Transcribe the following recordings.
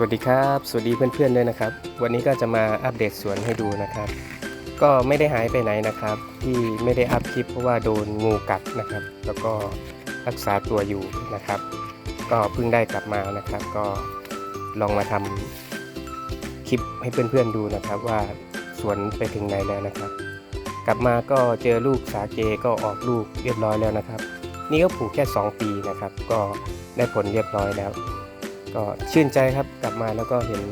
สวัสดีครับ สวัสดีเพื่อนๆด้วยนะครับ วันนี้ก็จะมาอัปเดตสวนให้ดูนะครับ ก็ไม่ได้หายไปไหนนะครับ ที่ไม่ได้อัพคลิปเพราะว่าโดนงูกัดนะครับ แล้วก็รักษาตัวอยู่นะครับ ก็เพิ่งได้กลับมานะครับ ก็ลองมาทำคลิปให้เพื่อนๆดูนะครับว่าสวนไปถึงไหนแล้วนะครับ กลับมาก็เจอลูกสาเกก็ออกลูกเรียบร้อยแล้วนะครับ นี่ก็ปลูกแค่ 2 ปีนะครับ ก็ได้ผลเรียบร้อยแล้ว ก็ชื่นใจครับกลับมาแล้วก็เห็น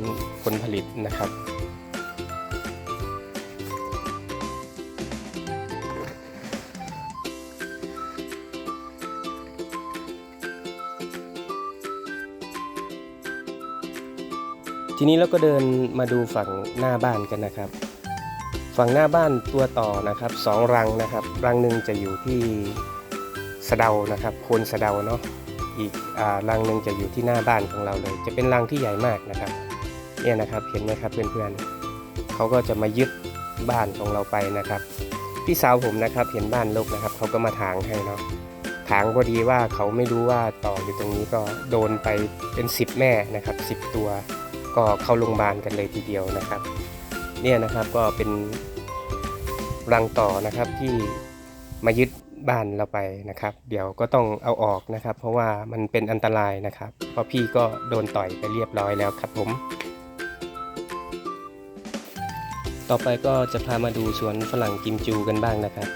ผลผลิตนะครับ ทีนี้เราก็เดินมาดูฝั่งหน้าบ้านกันนะครับ ฝั่งหน้าบ้านตัวต่อนะครับสองรังนะครับ รังหนึ่งจะอยู่ที่สะเดานะครับโคนสะเดาเนาะ อีกอ่ารังหนึ่งจะอยู่ที่หน้าบ้านของเราเลย จะเป็นรังที่ใหญ่มากนะครับ เนี่ยนะครับเห็นไหมครับเพื่อนๆเขาก็จะมายึดบ้านของเราไปนะครับ พี่สาวผมนะครับเห็นบ้านรกนะครับเขาก็มาถางให้เนาะถางพอดีว่าเขาไม่รู้ว่าต่ออยู่ตรงนี้ก็โดนไปเป็น 10 แม่นะครับ 10 ตัวก็เข้าโรงพยาบาลกันเลยทีเดียวนะครับ เนี่ยนะครับก็เป็นรังต่อนะครับที่มายึด บ้านเราไปนะครับ เดี๋ยวก็ต้องเอาออกนะครับ เพราะว่ามันเป็นอันตรายนะครับ เพราะพี่ก็โดนต่อยไปเรียบร้อยแล้วครับผม ต่อไปก็จะพามาดูสวนฝรั่งกิมจูกันบ้างนะครับ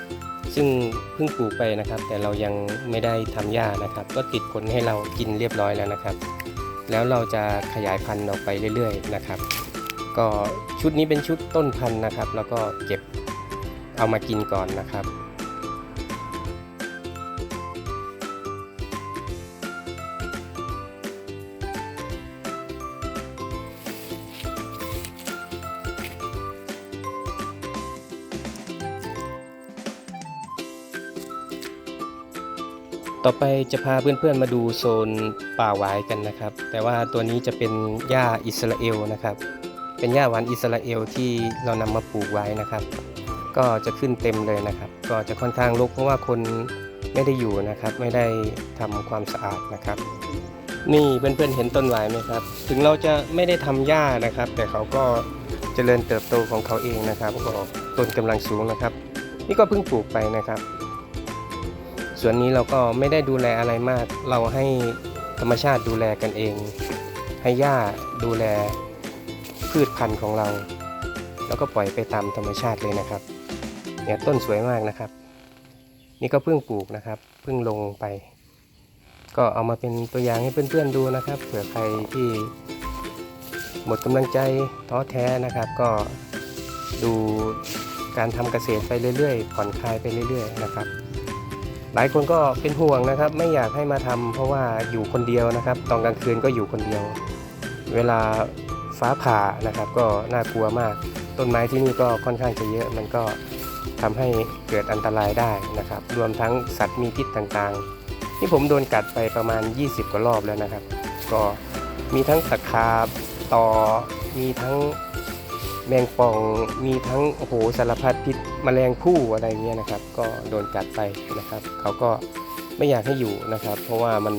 ซึ่งเพิ่งปลูกไปนะครับ แต่เรายังไม่ได้ทำหญ้านะครับ ก็ติดผลให้เรากินเรียบร้อยแล้วนะครับ แล้วเราจะขยายพันธุ์ออกไปเรื่อย ๆ นะครับ ก็ชุดนี้เป็นชุดต้นพันธุ์นะครับ แล้วก็เก็บเอามากินก่อนนะครับ ต่อไปจะพาเพื่อนๆมาดูโซนป่าหวายกันนะครับ แต่ว่าตัวนี้จะเป็นหญ้าอิสราเอลนะครับ เป็นหญ้าหวานอิสราเอลที่เรานำมาปลูกไว้นะครับ ก็จะขึ้นเต็มเลยนะครับ ก็จะค่อนข้างรกเพราะว่าคนไม่ได้อยู่นะครับ ไม่ได้ทำความสะอาดนะครับ นี่เพื่อนๆเห็นต้นหวายไหมครับ ถึงเราจะไม่ได้ทำหญ้านะครับ แต่เขาก็เจริญเติบโตของเขาเองนะครับก็ต้นกำลังสูงนะครับ นี่ก็เพิ่งปลูกไปนะครับ ส่วนนี้เราก็ไม่ได้ดูแลอะไรมาก เราให้ธรรมชาติดูแลกันเอง ให้หญ้าดูแลพืชพันธุ์ของเรา แล้วก็ปล่อยไปตามธรรมชาติเลยนะครับ เนี่ยต้นสวยมากนะครับ นี่ก็เพิ่งปลูกนะครับ เพิ่งลงไป ก็เอามาเป็นตัวอย่างให้เพื่อนๆดูนะครับ เผื่อใครที่หมดกำลังใจท้อแท้นะครับ ก็ดูการทำเกษตรไปเรื่อยๆ ผ่อนคลายไปเรื่อยๆนะครับ หลายคนก็เป็นห่วงนะครับ ไม่อยากให้มาทำเพราะว่าอยู่คนเดียวนะครับ ตอนกลางคืนก็อยู่คนเดียว เวลาฟ้าผ่านะครับ ก็น่ากลัวมาก ต้นไม้ที่นี่ก็ค่อนข้างจะเยอะ มันก็ทำให้เกิดอันตรายได้นะครับ รวมทั้งสัตว์มีพิษต่างๆ ที่ผมโดนกัดไปประมาณ 20 กว่ารอบแล้วนะครับ ก็มีทั้งตะขาบต่อมีทั้งแมงป่อง มีทั้งโอ้โหสารพัดพิษ มแมลงผู้อะไรเงี้ยนะครับ ก็โดนกัดไปนะครับ เขาก็ไม่อยากให้อยู่นะครับ เพราะว่ามัน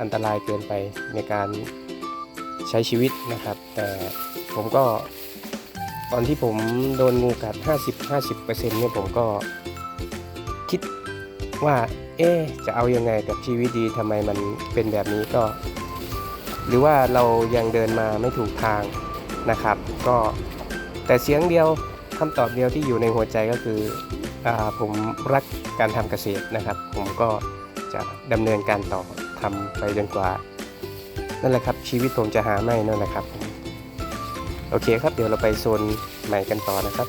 อันตรายเกินไปในการใช้ชีวิตนะครับ แต่ผมก็ ตอนที่ผมโดนงูกัด 50 50%เนี่ยผมก็คิดว่า เอ๊จะเอายังไงกับชีวิตดีทำไมมันเป็นแบบนี้ก็ หรือว่าเรายังเดินมาไม่ถูกทางนะครับ ก็แต่เสียงเดียว คำตอบเดียวที่อยู่ในหัวใจก็คืออผมรักการทำเกษตรนะครับ ผมก็จะดำเนินการต่อทำไปจนกว่า นั่นแหละครับ ชีวิตผมจะหาไม่นั่นแหละครับ โอเคครับเดี๋ยวเราไปโซนใหม่กันต่อนะครับ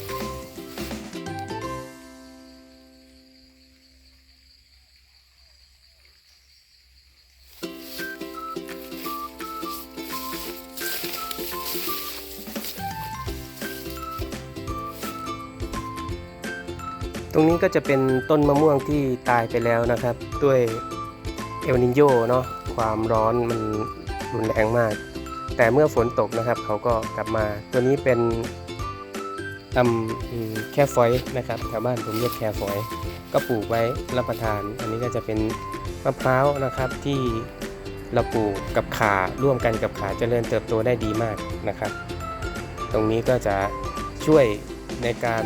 รงนี้ก็จะเป็นต้นมะม่วงที่ตายไปแล้วนะครับ ด้วยเอลนินโยเนาะความร้อนมันรุนแรงมาก แต่เมื่อฝนตกนะครับ เขาก็กลับมา ตัวนี้เป็นตำแค่ฟอยนะครับแถวบ้านผมเรียกแค่ฟอย ก็ปลูกไว้รับประทาน อันนี้ก็จะเป็นมะพร้าวนะครับที่เราปลูกกับขาร่วมกันกับขาเจริญเติบโตได้ดีมากนะครับ ตรงนี้ก็จะช่วยในการ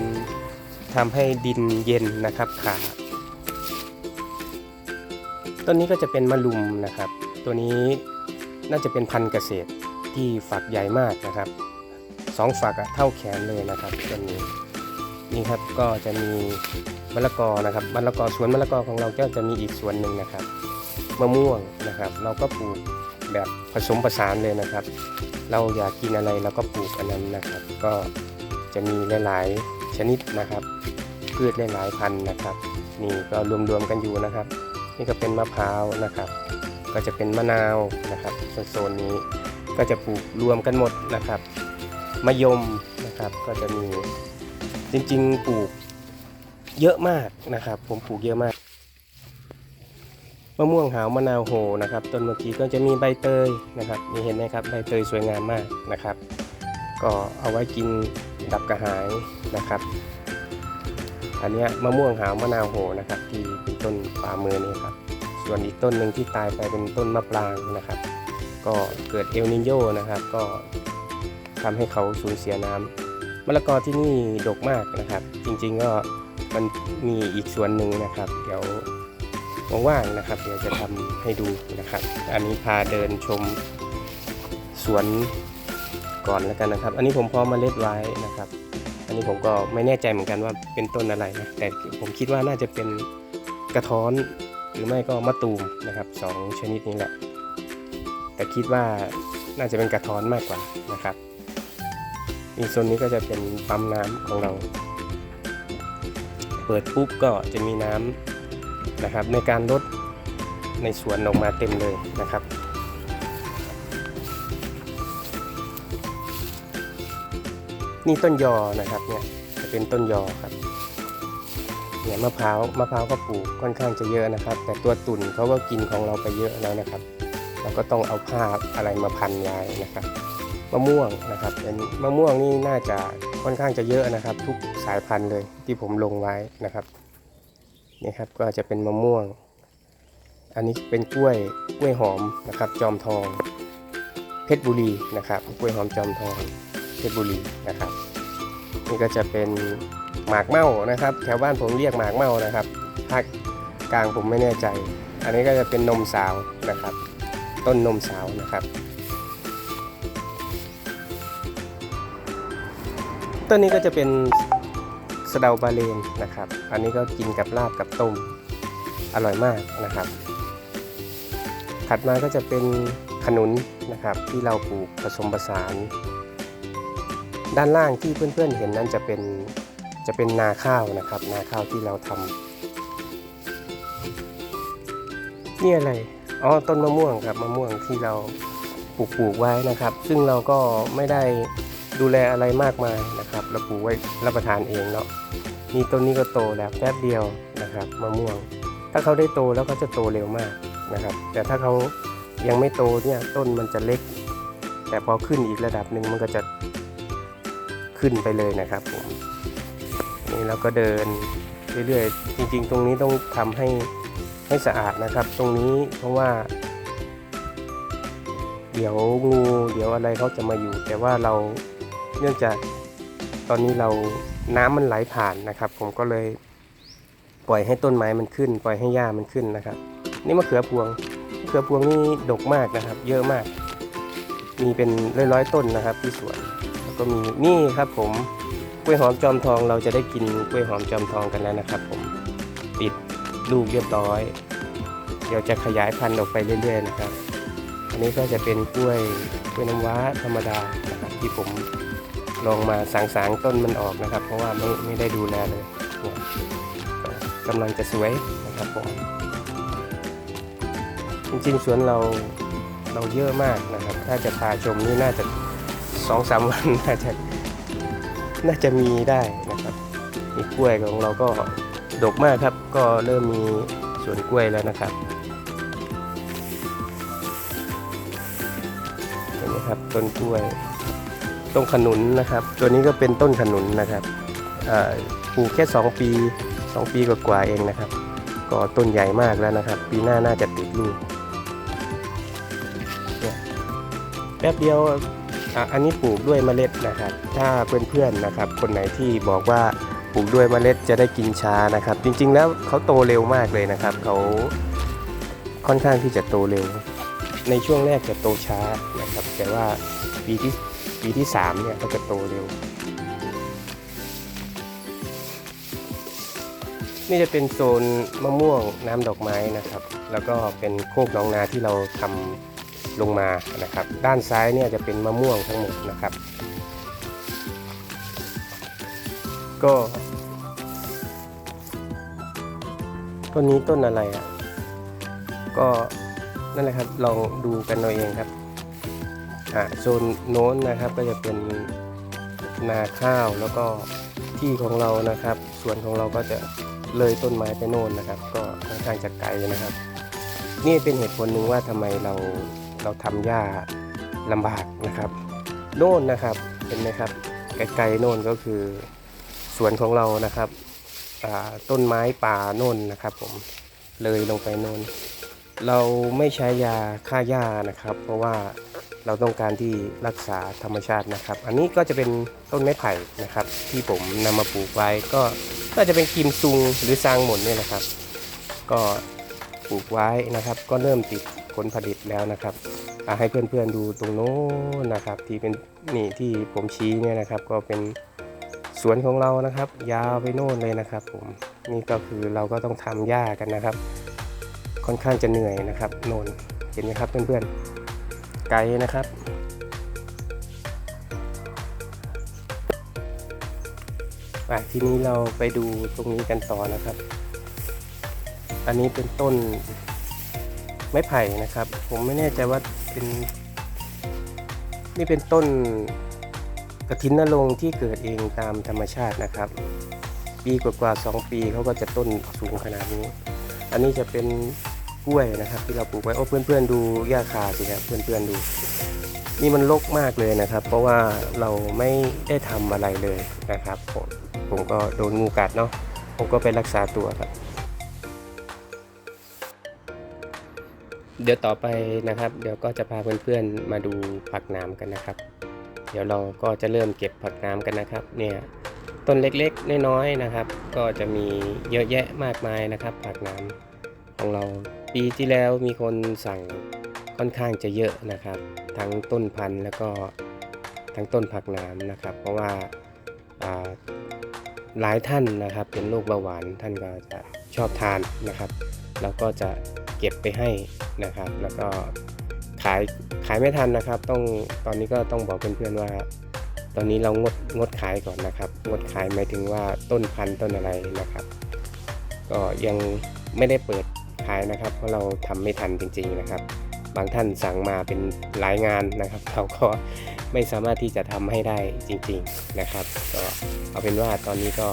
ทำให้ดินเย็นนะครับขาต้นนี้ก็จะเป็นมะลุมนะครับ ตัวนี้น่าจะเป็นพันธุ์เกษตรที่ฝักใหญ่มากนะครับสองฝักอะเท่าแขนเลยนะครับต้นนี้นี่ครับก็จะมีมะละกอนะครับมะละกอสวนมะละกอของเราก็จะมีอีกสวนหนึ่งนะครับมะม่วงนะครับ เราก็ปลูกแบบผสมผสานเลยนะครับ เราอยากกินอะไรเราก็ปลูกอันนั้นนะครับ ก็จะมีหลาย ๆ ชนิดนะครับ พืชหลายพันธุ์นะครับ นี่ก็รวมๆกันอยู่นะครับ นี่ก็เป็นมะพร้าวนะครับ ก็จะเป็นมะนาวนะครับโซนนี้ก็จะปลูกรวมกันหมดนะครับมะยมนะครับก็จะมีจริงๆปลูกเยอะมากนะครับ ผมปลูกเยอะมากมะม่วงหาวมะนาวโหนะครับต้นเมื่อกี้ก็จะมีใบเตยนะครับนี่เห็นไหมครับใบเตยสวยงามมากนะครับ ก็เอาไว้กิน ดับกระหายนะครับ อันนี้มะม่วงหาวมะนาวโหนะครับ ที่เป็นต้นฝ่ามือนี่ครับส่วนอีกต้นหนึ่งที่ตายไปเป็นต้นมะปรางนะครับ ก็เกิดเอลนิโยนะครับ ก็ทำให้เขาสูญเสียน้ำมะละกอที่นี่ดกมากนะครับ จริงๆก็มันมีอีกส่วนหนึ่งนะครับ เดี๋ยวว่างๆนะครับ เดี๋ยวจะทำให้ดูนะครับ อันนี้พาเดินชมสวน ก่อนแล้วกันนะครับ อันนี้ผมพอเมาเล็ดไว้นะครับ อันนี้ผมก็ไม่แน่ใจเหมือนกันว่าเป็นต้นอะไรนะ แต่ผมคิดว่าน่าจะเป็นกระท้อน หรือไม่ก็มะตูมนะครับสองชนิดนี้แหละ แต่คิดว่าน่าจะเป็นกระท้อนมากกว่านะครับอีกโซนนี้ก็จะเป็นปั๊มน้ำของเรา เปิดปุ๊บก็จะมีน้ำนะครับในการลดในสวนออกมาเต็มเลยนะครับ นี่ต้นยอนะครับเนี่ยจะเป็นต้นยอครับเนี่ยมะพร้าวมะพร้าวก็ปลูกค่อนข้างจะเยอะนะครับ แต่ตัวตุ่นเขาก็กินของเราไปเยอะแล้วนะครับ เราก็ต้องเอาผ้าอะไรมาพันยายนะครับมะม่วงนะครับเป็นมะม่วงนี่น่าจะค่อนข้างจะเยอะนะครับ ทุกสายพันธุ์เลยที่ผมลงไว้นะครับนี่ครับก็จะเป็นมะม่วง อันนี้เป็นกล้วยกล้วยหอมนะครับ จอมทอง เพชรบุรีนะครับกล้วยหอมจอมทอง เพชรบุรีนะครับนี่ก็จะเป็นหมากเม่านะครับแถวบ้านผมเรียกหมากเม่านะครับภาคกลางผมไม่แน่ใจ อันนี้ก็จะเป็นนมสาวนะครับ ต้นนมสาวนะครับต้นนี้ก็จะเป็นสะเดาบาเลนนะครับ อันนี้ก็กินกับลาบกับต้มอร่อยมากนะครับ ถัดมาก็จะเป็นขนุนนะครับที่เราปลูกผสมผสาน ด้านล่างที่เพื่อนๆเห็นนั้นจะเป็นจะเป็นนาข้าวนะครับ นาข้าวที่เราทำนี่อะไรอ๋อต้นมะม่วงครับมะม่วงที่เราปลูกปลูกไว้นะครับ ซึ่งเราก็ไม่ได้ดูแลอะไรมากมายนะครับเราปลูกไว้รับประทานเองเนาะนี่ต้นนี้ก็โตแล้วแป๊บเดียวนะครับมะม่วง ถ้าเขาได้โตแล้วก็จะโตเร็วมากนะครับ แต่ถ้าเขายังไม่โตเนี่ยต้นมันจะเล็ก แต่พอขึ้นอีกระดับหนึ่งมันก็จะ ขึ้นไปเลยนะครับผมนี่เราก็เดินเรื่อยๆ จริง ๆ ตรงนี้ต้องทำให้ให้สะอาดนะครับ ตรงนี้เพราะว่า เดี๋ยวงูเดี๋ยวอะไรเขาจะมาอยู่ แต่ว่าเราเนื่องจากตอนนี้เราน้ำมันไหลผ่านนะครับ ผมก็เลยปล่อยให้ต้นไม้มันขึ้น ปล่อยให้หญ้ามันขึ้นนะครับ นี่มะเขือพวงมะเขือพวงนี่ดกมากนะครับ เยอะมาก มีเป็นร้อยๆต้นนะครับที่สวน ก็มีนี่ครับผมกล้วยหอมจอมทองเราจะได้กินกล้วยหอมจอมทองกันแล้วนะครับ ผมติดลูกเรียบร้อย เดี๋ยวจะขยายพันธุ์ออกไปเรื่อย ๆ นะครับ อันนี้ก็จะเป็นกล้วยกล้วยน้ำว้าธรรมดานะครับที่ผมลองมาสางๆต้นมันออกนะครับ เพราะว่าไม่ไม่ได้ดูแลเลยเนี่ยก็กำลังจะสวยนะครับผมจริงๆสวนเราเราเยอะมากนะครับ ถ้าจะพาชมนี่น่าจะ สองสามวันน่าจะน่าจะมีได้นะครับมีกล้วยของเราก็ดกมากครับ ก็เริ่มมีสวนกล้วยแล้วนะครับเห็นไหมครับต้นกล้วยต้นขนุนนะครับ ตัวนี้ก็เป็นต้นขนุนนะครับอ่าปลูกแค่ 2 ปี 2 ปีกว่าๆเองนะครับ ก็ต้นใหญ่มากแล้วนะครับ ปีหน้าน่าจะติดลูกแป๊บเดียว อะอันนี้ปลูกด้วยเมล็ดนะครับ ถ้าเพื่อนๆนะครับ คนไหนที่บอกว่าปลูกด้วยเมล็ดจะได้กินช้านะครับ จริงๆแล้วเขาโตเร็วมากเลยนะครับเขาค่อนข้างที่จะโตเร็ว ในช่วงแรกจะโตช้านะครับ แต่ว่าปีที่ปีที่สามเนี่ยก็จะโตเร็ว นี่จะเป็นโซนมะม่วงน้ำดอกไม้นะครับ แล้วก็เป็นโคกน้องนาที่เราทำ ลงมานะครับ ด้านซ้ายเนี่ยจะเป็นมะม่วงทั้งหมดนะครับ ก็ต้นนี้ต้นอะไรอะก็นั่นแหละครับลองดูกันเอาเองครับอ่าโซนโน้นนะครับก็จะเป็นนาข้าวแล้วก็ที่ของเรานะครับส่วนของเราก็จะเลยต้นไม้ไปโน่นนะครับ ก็ค่อนข้างจะไกลนะครับ นี่เป็นเหตุผลหนึ่งว่าทำไมเรา เราทำหญ้าลำบากนะครับ โน่นนะครับเห็นไหมครับไกลๆโน่นก็คือสวนของเรานะครับต้นไม้ป่าโน่นนะครับผมเลยลงไปโน่นเราไม่ใช้ยาฆ่าหญ้านะครับ เพราะว่าเราต้องการที่รักษาธรรมชาตินะครับ อันนี้ก็จะเป็นต้นไม้ไผ่นะครับ ที่ผมนำมาปลูกไว้ก็น่าจะเป็นกิมซุงหรือซางหม่นเนี่ยนะครับ ก็ปลูกไว้นะครับ ก็เริ่มติด ผลผลิตแล้วนะครับให้เพื่อนๆดูตรงโน้นนะครับ ที่เป็นนี่ที่ผมชี้เนี่ยนะครับ ก็เป็นสวนของเรานะครับ ยาวไปโน่นเลยนะครับผมนี่ก็คือเราก็ต้องทำหญ้ากันนะครับ ค่อนข้างจะเหนื่อยนะครับโน่นเห็นไหมครับเพื่อนๆไกลนะครับไปทีนี้เราไปดูตรงนี้กันต่อนะครับ อันนี้เป็นต้น ไม้ไผ่นะครับ ผมไม่แน่ใจว่าเป็นนี่เป็นต้นกระถินนรงที่เกิดเองตามธรรมชาตินะครับ ปีกว่าๆสองปีเขาก็จะต้นสูงขนาดนี้ อันนี้จะเป็นกล้วยนะครับ ที่เราปลูกไว้โอ้เพื่อนๆดูหญ้าคาสิครับเพื่อนๆดู นี่มันรกมากเลยนะครับ เพราะว่าเราไม่ได้ทำอะไรเลยนะครับผมผมก็โดนงูกัดเนาะผมก็ไปรักษาตัวครับ เดี๋ยวต่อไปนะครับ เดี๋ยวก็จะพาเพื่อนๆมาดูผักน้ำกันนะครับ เดี๋ยวเราก็จะเริ่มเก็บผักน้ำกันนะครับ เนี่ยต้นเล็กๆน้อยๆนะครับ ก็จะมีเยอะแยะมากมายนะครับ ผักน้ำของเราปีที่แล้วมีคนสั่งค่อนข้างจะเยอะนะครับ ทั้งต้นพันธุ์แล้วก็ทั้งต้นผักน้ำนะครับ เพราะว่าอ่าหลายท่านนะครับเป็นโรคเบาหวานท่านก็จะชอบทานนะครับ เราก็จะเก็บไปให้นะครับ แล้วก็ขายขายไม่ทันนะครับ ต้องตอนนี้ก็ต้องบอกเพื่อนๆว่า ตอนนี้เรางดงดขายก่อนนะครับ งดขายหมายถึงว่าต้นพันธุ์ต้นอะไรนะครับ ก็ยังไม่ได้เปิดขายนะครับ เพราะเราทำไม่ทันจริง ๆนะครับ บางท่านสั่งมาเป็นหลายงานนะครับ เราก็ไม่สามารถที่จะทำให้ได้จริง ๆนะครับ ก็เอาเป็นว่าตอนนี้ก็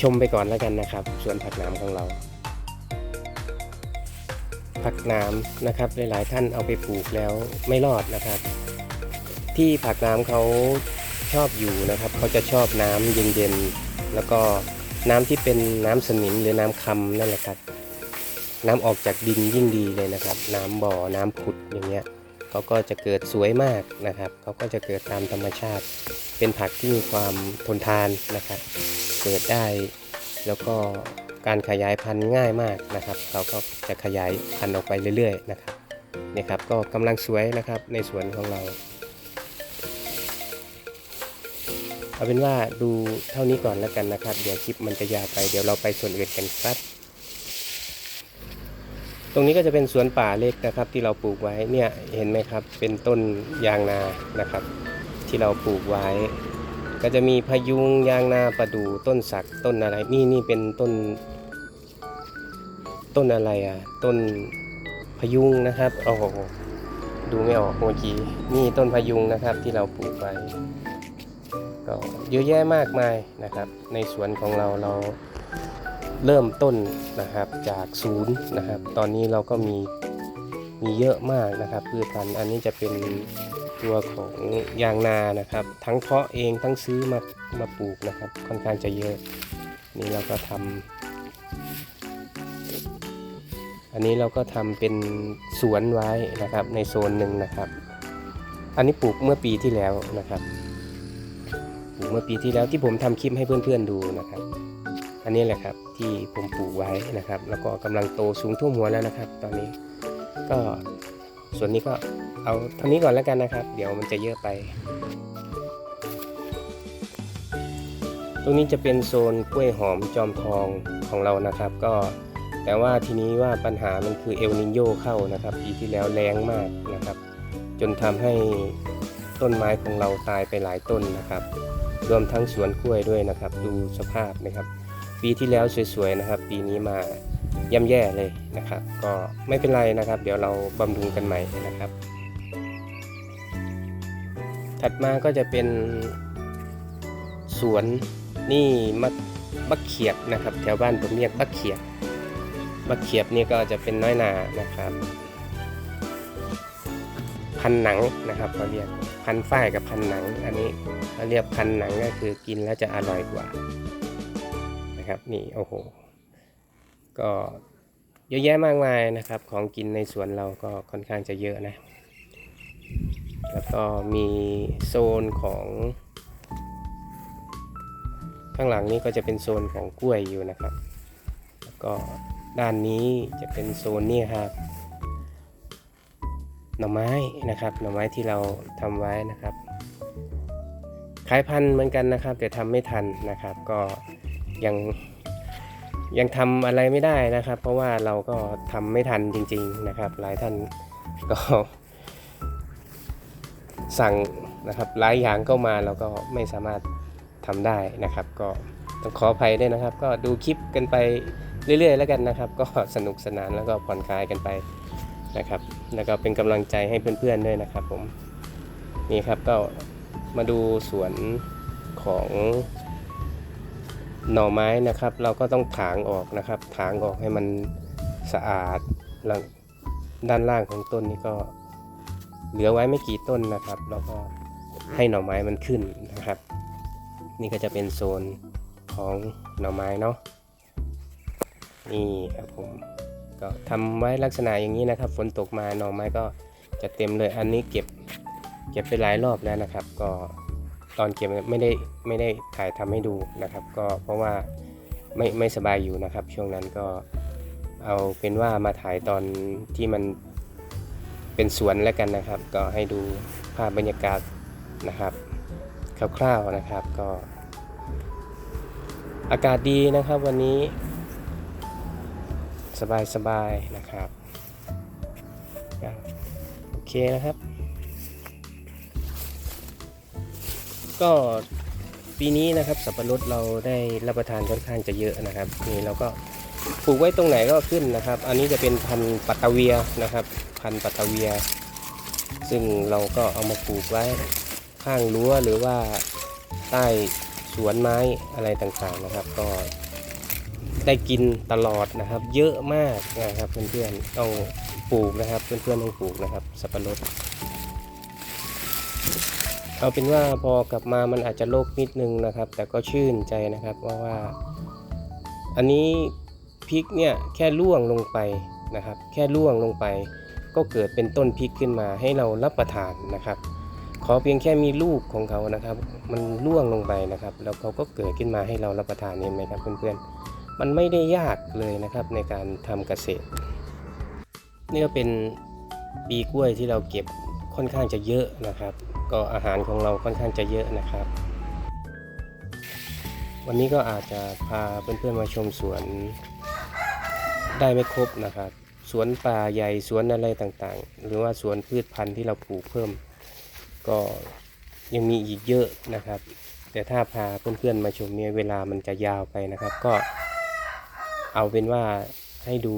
ชมไปก่อนแล้วกันนะครับส่วนผักน้ำของเรา ผักน้ำนะครับหลายๆท่านเอาไปปลูกแล้วไม่รอดนะครับ ที่ผักน้ำเขาชอบอยู่นะครับเขาจะชอบน้ำเย็นๆแล้วก็น้ำที่เป็นน้ำสนิมหรือน้ำคำนั่นแหละครับ น้ำออกจากดินยิ่งดีเลยนะครับ น้ำบ่อน้ำผุดอย่างเงี้ยเขาก็จะเกิดสวยมากนะครับเขาก็จะเกิดตามธรรมชาติ เป็นผักที่มีความทนทานนะครับ เกิดได้แล้วก็ การขยายพันธุ์ง่ายมากนะครับเขาก็จะขยายพันธุ์ออกไปเรื่อยๆนะครับนี่ครับก็กำลังสวยนะครับในสวนของเรา เอาเป็นว่าดูเท่านี้ก่อนแล้วกันนะครับ เดี๋ยวคลิปมันจะยาวไปเดี๋ยวเราไปส่วนอื่นกันครับ ตรงนี้ก็จะเป็นสวนป่าเล็กนะครับ ที่เราปลูกไว้เนี่ยเห็นไหมครับ เป็นต้นยางนานะครับ ที่เราปลูกไว้ ก็จะมีพยุงยางนาประดู่ต้นสักต้นอะไรนี่นี่เป็นต้น ต้นอะไรอะ ต้นพยุงนะครับโอ้โหดูไม่ออกเมื่อกี้นี่ต้นพยุงนะครับที่เราปลูกไว้ก็เยอะแยะมากมายนะครับ ในสวนของเราเราเริ่มต้นนะครับจากศูนย์นะครับ ตอนนี้เราก็มีมีเยอะมากนะครับพืชพันธุ์อันนี้จะเป็น ตัวของยางนานะครับ ทั้งเพาะเองทั้งซื้อมามาปลูกนะครับ ค่อนข้างจะเยอะ นี่เราก็ทำอันนี้เราก็ทำเป็นสวนไว้นะครับ ในโซนหนึ่งนะครับ อันนี้ปลูกเมื่อปีที่แล้วนะครับปลูกเมื่อปีที่แล้วที่ผมทำคลิปให้เพื่อนๆดูนะครับ อันนี้แหละครับที่ผมปลูกไว้นะครับ แล้วก็กำลังโตสูงท่วมหัวแล้วนะครับ ตอนนี้ก็ ส่วนนี้ก็เอาเท่านี้ก่อนแล้วกันนะครับ เดี๋ยวมันจะเยอะไป ตรงนี้จะเป็นโซนกล้วยหอมจอมทองของเรานะครับ ก็แต่ว่าทีนี้ว่าปัญหามันคือเอลนินโยเข้านะครับ ปีที่แล้วแรงมากนะครับ จนทำให้ต้นไม้ของเราตายไปหลายต้นนะครับ รวมทั้งสวนกล้วยด้วยนะครับ ดูสภาพนะครับ ปีที่แล้วสวยๆนะครับ ปีนี้มา ย่ำแย่เลยนะครับ ก็ไม่เป็นไรนะครับ เดี๋ยวเราบำรุงกันใหม่นะครับ ถัดมาก็จะเป็นสวนนี่มักบักเขียบนะครับ แถวบ้านผมเรียกบักเขียบบักเขียบนี่ก็จะเป็นน้อยนานะครับ พันหนังนะครับเขาเรียกพันฝ้ายกับพันหนัง อันนี้เขาเรียกพันหนังก็คือกินแล้วจะอร่อยกว่านะครับนี่โอ้โห ก็เยอะแยะมากมายนะครับ ของกินในสวนเราก็ค่อนข้างจะเยอะนะ แล้วก็มีโซนของ ข้างหลังนี้ก็จะเป็นโซนของกล้วยอยู่นะครับ แล้วก็ด้านนี้จะเป็นโซนนี่ครับหน่อไม้นะครับหน่อไม้ที่เราทำไว้นะครับขายพันธุ์เหมือนกันนะครับ แต่ทำไม่ทันนะครับ ก็ยัง ยังทำอะไรไม่ได้นะครับ เพราะว่าเราก็ทำไม่ทันจริง ๆนะครับ หลายท่านก็ สั่งนะครับหลายอย่างก็มาเราก็ไม่สามารถทำได้นะครับ ก็ต้องขออภัยด้วยนะครับ ก็ดูคลิปกันไปเรื่อย ๆ แล้วกันนะครับ ก็สนุกสนานแล้วก็ผ่อนคลายกันไปนะครับ แล้วก็เป็นกำลังใจให้เพื่อนๆด้วยนะครับ ผมนี่ครับก็มาดูสวนของ หน่อไม้นะครับ เราก็ต้องถางออกนะครับถางออกให้มันสะอาดแล้วด้านล่างของต้นนี้ก็เหลือไว้ไม่กี่ต้นนะครับ แล้วก็ให้หน่อไม้มันขึ้นนะครับ นี่ก็จะเป็นโซนของหน่อไม้เนาะนี่ครับผมก็ทำไว้ลักษณะอย่างนี้นะครับฝนตกมาหน่อไม้ก็จะเต็มเลยอันนี้เก็บเก็บไปหลายรอบแล้วนะครับ ก็ ตอนเก็บไม่ได้ไม่ได้ถ่ายทำให้ดูนะครับ ก็เพราะว่าไม่ไม่สบายอยู่นะครับ ช่วงนั้นก็เอาเป็นว่ามาถ่ายตอนที่มันเป็นสวนแล้วกันนะครับ ก็ให้ดูภาพบรรยากาศนะครับคร่าวๆนะครับก็ อากาศดีนะครับวันนี้ สบายๆนะครับโอเคนะครับ ก็ปีนี้นะครับสับปะรดเราได้รับประทานค่อนข้างจะเยอะนะครับนี่เราก็ปลูกไว้ตรงไหนก็ขึ้นนะครับ อันนี้จะเป็นพันธุ์ปัตตาเวียนะครับ พันธุ์ปัตตาเวีย ซึ่งเราก็เอามาปลูกไว้ข้างรั้วหรือว่าใต้สวนไม้อะไรต่างๆนะครับ ก็ได้กินตลอดนะครับ เยอะมากนะครับเพื่อนๆต้องปลูกนะครับเพื่อนๆต้องปลูกนะครับ สับปะรด เอาเป็นว่าพอกลับมามันอาจจะโลกนิดนึงนะครับ แต่ก็ชื่นใจนะครับว่าะว่า อันนี้พริกเนี่ยแค่ล่วงลงไปนะครับ แค่ล่วงลงไป ก็เกิดเป็นต้นพริกขึ้นมาให้เรารับประทานนะครับ ขอเพียงแค่มีลูกของเขานะครับ มันล่วงลงไปนะครับ แล้วเขาก็เกิดขึ้นมาให้เรารับประทานเห็นไหมครับเพื่อนๆมันไม่ได้ยากเลยนะครับในการทำเกษตรนี่ก็เป็นปีกล้วยที่เราเก็บค่อนข้างจะเยอะนะครับ ก็อาหารของเราค่อนข้างจะเยอะนะครับ วันนี้ก็อาจจะพาเพื่อนๆมาชมสวนได้ไม่ครบนะครับ สวนป่าใหญ่สวนอะไรต่างๆ หรือว่าสวนพืชพันธุ์ที่เราปลูกเพิ่ม ก็ยังมีอีกเยอะนะครับ แต่ถ้าพาเพื่อนๆมาชมเนี่ยเวลามันจะยาวไปนะครับ ก็เอาเป็นว่าให้ดู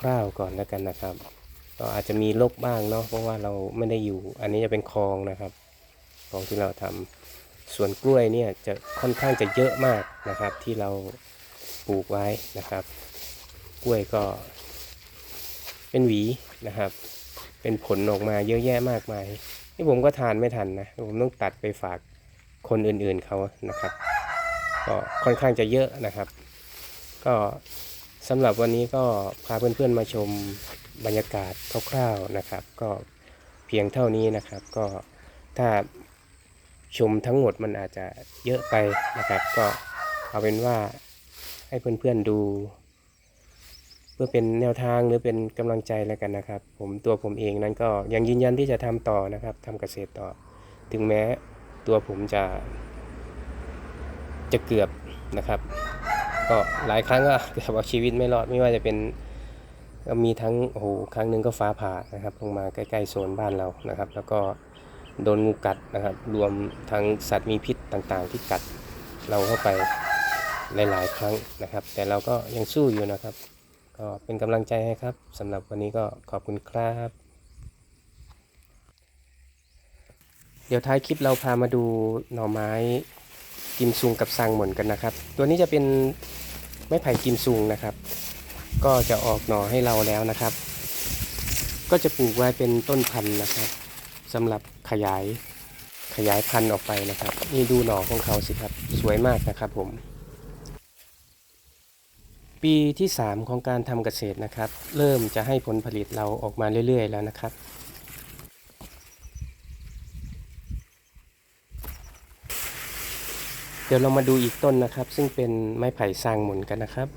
คร่าวๆก่อนแล้วกันนะครับ ก็อาจจะมีลกบ้างเนาะเพราะว่าเราไม่ได้อยู่ อันนี้จะเป็นคลองนะครับคลองที่เราทำส่วนกล้วยเนี่ยจะค่อนข้างจะเยอะมากนะครับ ที่เราปลูกไว้นะครับ กล้วยก็ เป็นหวีนะครับ เป็นผลออกมาเยอะแยะมากมายนี่ผมก็ทานไม่ทันนะผมต้องตัดไปฝากคนอื่นๆเขานะครับ ก็ค่อนข้างจะเยอะนะครับ ก็สำหรับวันนี้ก็พาเพื่อนๆมาชม บรรยากาศคร่าวๆนะครับ ก็เพียงเท่านี้นะครับ ก็ถ้าชมทั้งหมดมันอาจจะเยอะไปนะครับ ก็เอาเป็นว่าให้เพื่อนๆดู เพื่อเป็นแนวทางหรือเป็นกำลังใจแล้วกันนะครับ ผมตัวผมเองนั้นก็ยังยืนยันที่จะทำต่อนะครับทำเกษตรต่อ ถึงแม้ตัวผมจะจะเกือบนะครับ ก็หลายครั้งก็เกือบเอาชีวิตไม่รอดไม่ว่าจะเป็น ก็มีทั้งโอ้โหครั้งหนึ่งก็ฟ้าผ่านะครับ ลงมาใกล้ๆโซนบ้านเรานะครับ แล้วก็โดนงูกัดนะครับ รวมทั้งสัตว์มีพิษต่างๆ ที่กัดเราเข้าไปหลาย ๆ ครั้งนะครับ แต่เราก็ยังสู้อยู่นะครับ ก็เป็นกำลังใจให้ครับสำหรับวันนี้ก็ขอบคุณครับ เดี๋ยวท้ายคลิปเราพามาดูหน่อไม้กิมซุงกับซังหม่นกันนะครับ ตัวนี้จะเป็นไม้ไผ่กิมซุงนะครับ ก็จะออกหน่อให้เราแล้วนะครับ ก็จะปลูกไว้เป็นต้นพันธุ์นะครับสำหรับขยายขยายพันธุ์ออกไปนะครับ นี่ดูหน่อของเขาสิครับสวยมากนะครับผม ปีที่ 3 ของการทำเกษตรนะครับ เริ่มจะให้ผลผลิตเราออกมาเรื่อย ๆ แล้วนะครับเดี๋ยวเรามาดูอีกต้นนะครับ ซึ่งเป็นไม้ไผ่สร้างหมุนกันนะครับ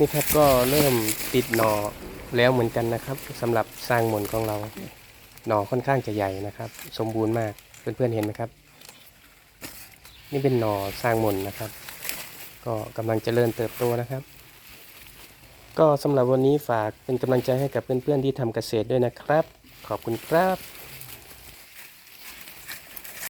นี่ครับก็เริ่มติดหน่อแล้วเหมือนกันนะครับสำหรับสร้างมนของเราหน่อค่อนข้างจะใหญ่นะครับ สมบูรณ์มากเพื่อนๆเห็นไหมครับ นี่เป็นหน่อสร้างมนนะครับ ก็กำลังเจริญเติบโตนะครับ ก็สำหรับวันนี้ฝากเป็นกำลังใจให้กับเพื่อนๆที่ทำเกษตรด้วยนะครับ ขอบคุณครับ